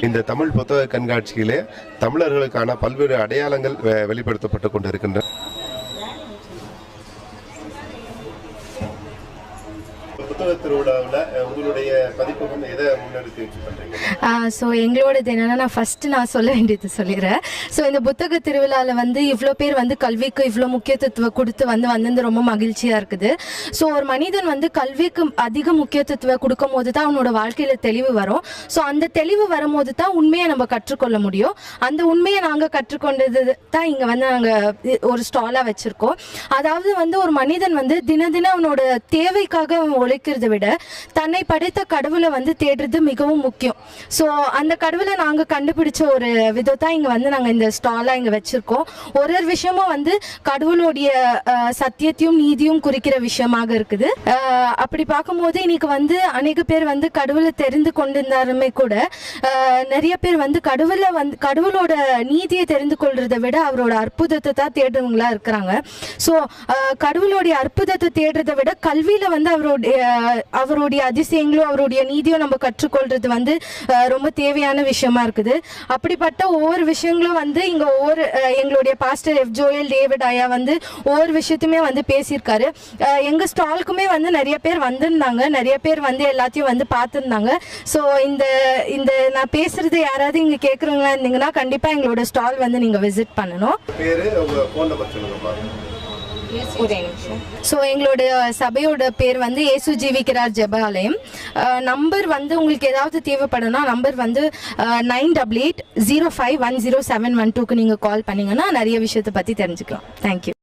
இந்த தமிழ் புத்தக கண்காட்சியிலே தமிழர்களுக்கான பல்வேறு அடையாளங்கள் வெ- வெளிப்படுத்தப்பட்டு கொண்டிருக்கின்றன. புத்தக திருவிழாவில் உங்களுடைய பதிப்பகம் எதை முன்னெடுத்து ஸோ எங்களோடது என்னன்னா நான் ஃபர்ஸ்ட் நான் சொல்ல வேண்டியது சொல்லிடுறேன். ஸோ இந்த புத்தக திருவிழாவில் வந்து இவ்வளோ பேர் வந்து கல்விக்கு இவ்வளோ முக்கியத்துவம் கொடுத்து வந்து வந்தது ரொம்ப மகிழ்ச்சியாக இருக்குது. ஸோ ஒரு மனிதன் வந்து கல்விக்கு அதிக முக்கியத்துவம் கொடுக்கும் போது தான் அவனோட வாழ்க்கையில் தெளிவு வரும். ஸோ அந்த தெளிவு வரும்போது தான் உண்மையை நம்ம கற்றுக்கொள்ள முடியும். அந்த உண்மையை நாங்கள் கற்றுக்கொண்டது தான் இங்கே வந்து நாங்கள் ஒரு ஸ்டாலாக வச்சுருக்கோம். அதாவது வந்து ஒரு மனிதன் வந்து தின தினம் அவனோட தேவைக்காக அவன் உழைக்கிறத விட தன்னை படைத்த கடவுளை வந்து தேடுறது மிகவும் முக்கியம். ஸோ அந்த கடவுளை நாங்கள் கண்டுபிடிச்ச ஒரு விதத்தை இங்கே வந்து நாங்கள் இந்த ஸ்டாலாக இங்கே வச்சுருக்கோம். ஒரு ஒரு விஷயமும் வந்து கடவுளுடைய சத்தியத்தையும் நீதியும் குறிக்கிற விஷயமாக இருக்குது. அப்படி பார்க்கும்போது இன்னைக்கு வந்து அநேக பேர் வந்து கடவுளை தெரிந்து கொண்டிருந்தாலுமே கூட நிறைய பேர் வந்து கடவுளை வந்து கடவுளோட நீதியை தெரிந்து கொள்றதை விட அவரோட அற்புதத்தை தான் தேடுறவங்களா இருக்கிறாங்க. ஸோ கடவுளுடைய அற்புதத்தை தேடுறதை விட கல்வியில வந்து அவருடைய அவருடைய அதிசயங்களும் அவருடைய நீதியும் நம்ம கற்றுக்கொள்றது வந்து ரொம்ப தேவையான விஷயமா இருக்குது. அப்படிப்பட்ட ஒவ்வொரு விஷயங்களும் வந்து இங்க ஒவ்வொரு எங்களுடைய பாஸ்டர் எஃப் ஜோயல் டேவிட் ஐயா வந்து ஒவ்வொரு விஷயத்தையுமே வந்து பேசியிருக்காரு. எங்கள் எங்க ஸ்டாலுக்குமே வந்து நிறைய பேர் வந்திருந்தாங்க. நிறைய பேர் வந்து எல்லாத்தையும் வந்து பார்த்துருந்தாங்க. ஸோ இந்த இந்த நான் பேசுறது யாராவது இங்க கேட்குறவங்களா இருந்தீங்கன்னா கண்டிப்பா எங்களோட ஸ்டால் வந்து நீங்க விசிட் பண்ணணும். ஒரே நிமிஷம். ஸோ எங்களுடைய சபையோட பேர் வந்து இயேசு ஜீவிக்கிறார் ஜெபாலயம் நம்பர் வந்து உங்களுக்கு ஏதாவது தேவைப்படும்னா நம்பர் வந்து nine double eight zero five one zero seven one டூக்கு நீங்கள் கால் பண்ணிங்கன்னா நிறைய விஷயத்தை பற்றி தெரிஞ்சுக்கலாம். தேங்க்யூ